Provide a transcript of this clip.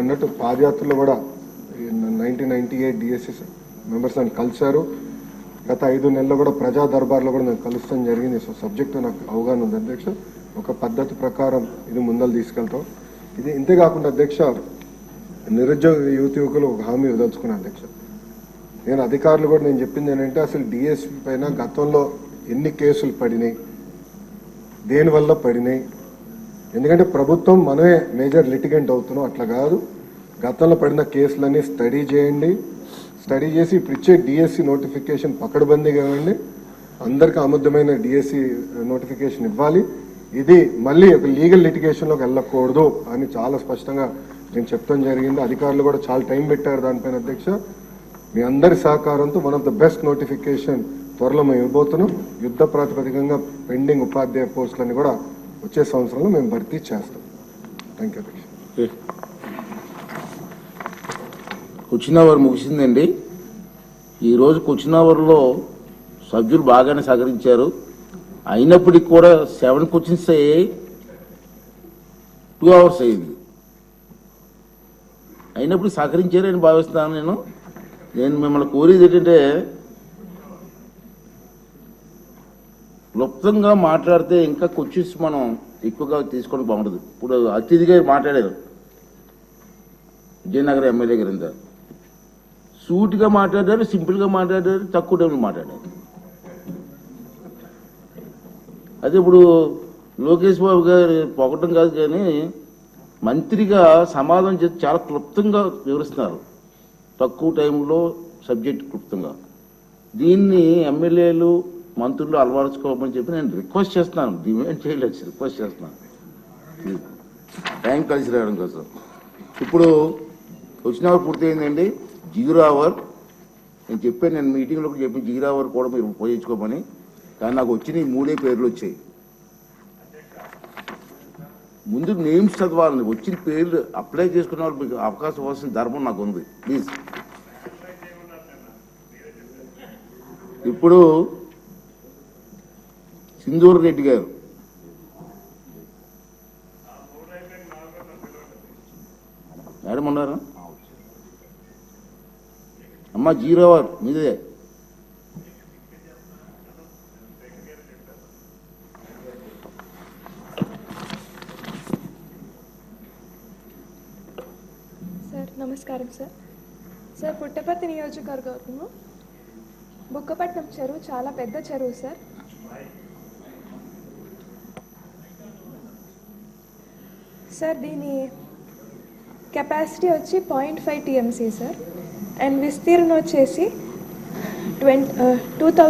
అన్నట్టు పాదయాత్రలో కూడా nineteen ninety eight DSC members నన్ను కలిశారు. గత ఐదు నెలల్లో కూడా ప్రజా దర్బార్లో కూడా నేను కలుస్తాం జరిగింది. సో సబ్జెక్టు నాకు అవగాహన ఉంది అధ్యక్ష. ఒక పద్ధతి ప్రకారం ఇది ముందలు తీసుకెళ్తాం. ఇది ఇంతేకాకుండా అధ్యక్ష నిరుద్యోగ యువత యువకులు ఒక హామీ వదలుచుకున్నాను అధ్యక్ష. నేను అధికారులు కూడా నేను చెప్పింది ఏంటంటే అసలు డిఎస్పీ పైన గతంలో ఎన్ని కేసులు పడినాయి? దేనివల్ల పడినాయి? ఎందుకంటే ప్రభుత్వం మనమే మేజర్ లిటిగెంట్ అవుతున్నాం అట్లా కాదు. గతంలో పడిన కేసులన్నీ స్టడీ చేయండి. స్టడీ చేసి ఇప్పుడు ఇచ్చే డిఎస్సి నోటిఫికేషన్ పకడ్బందీగా ఇవ్వండి అందరికీ ఆముద్దమైన డిఎస్సి నోటిఫికేషన్ ఇవ్వాలి. ఇది మళ్ళీ ఒక లీగల్ లిటిగేషన్లోకి వెళ్ళకూడదు అని చాలా స్పష్టంగా నేను చెప్తాం జరిగింది. అధికారులు కూడా చాలా టైం పెట్టారు దానిపైన అధ్యక్ష. మీ అందరి సహకారంతో one of the best notification త్వరలో మేము ఇవ్వబోతున్నాం. యుద్ధ ప్రాతిపదికంగా పెండింగ్ ఉపాధ్యాయ పోస్టులన్నీ కూడా వచ్చే సంవత్సరంలో మేము భర్తీ చేస్తాం. థ్యాంక్ యూ అధ్యక్ష క్వశ్చన్ అవర్ ముగిసిందండి. ఈరోజు క్వశ్చన్ అవర్లో సభ్యులు బాగానే సహకరించారు. అయినప్పటికీ కూడా సెవెన్ క్వశ్చన్స్ అయ్యాయి టూ అవర్స్ అయింది. అయినప్పుడు సహకరించారని భావిస్తున్నాను నేను. నేను మిమ్మల్ని కోరేది ఏంటంటే క్లుప్తంగా మాట్లాడితే ఇంకా క్వశ్చన్స్ మనం ఎక్కువగా తీసుకోవడం బాగుంటుంది ఇప్పుడు అతిథిగా మాట్లాడారు విజయనగరం ఎమ్మెల్యే గారు ఇంత సూటిగా మాట్లాడారు సింపుల్గా మాట్లాడారు తక్కువ టైంలో మాట్లాడారు. అదే ఇప్పుడు లోకేష్ బాబు గారు పొగటం కాదు కానీ మంత్రిగా సమాధానం చేసి చాలా క్లుప్తంగా వివరిస్తున్నారు. తక్కువ టైంలో సబ్జెక్ట్ క్లుప్తంగా. దీన్ని ఎమ్మెల్యేలు మంత్రులు అలవరుచుకోమని చెప్పి నేను రిక్వెస్ట్ చేస్తున్నాను. డిమాండ్ చేయలేదు రిక్వెస్ట్ చేస్తున్నాను. టైం కలిసి రావడం కోసం. ఇప్పుడు వచ్చిన అవర్ పూర్తయిందండి జీరో అవర్. నేను చెప్పాను నేను మీటింగ్లో కూడా చెప్పి జీరో అవర్ కూడా మీరు ఉపయోగించుకోమని. కానీ నాకు వచ్చిన ఈ మూడే పేర్లు వచ్చాయి. ముందు నేమ్స్ చదవాలండి వచ్చిన పేర్లు అప్లై చేసుకున్న వాళ్ళు మీకు అవకాశం ఇవ్వాల్సిన ధర్మం నాకు ఉంది. ప్లీజ్ ఇప్పుడు సింధూర్ రెడ్డి గారు. ఏడమన్నారా? అమ్మ జీరో అవర్ మీదే. సార్ నమస్కారం సార్. సార్ పుట్టపర్తి నియోజకవర్గము బుక్కపట్నం చెరువు చాలా పెద్ద చెరువు సార్. సార్ దీని కెపాసిటీ వచ్చి point five TMC sir and విస్తీర్ణం వచ్చేసి ట్వంటీ టూ థౌజండ్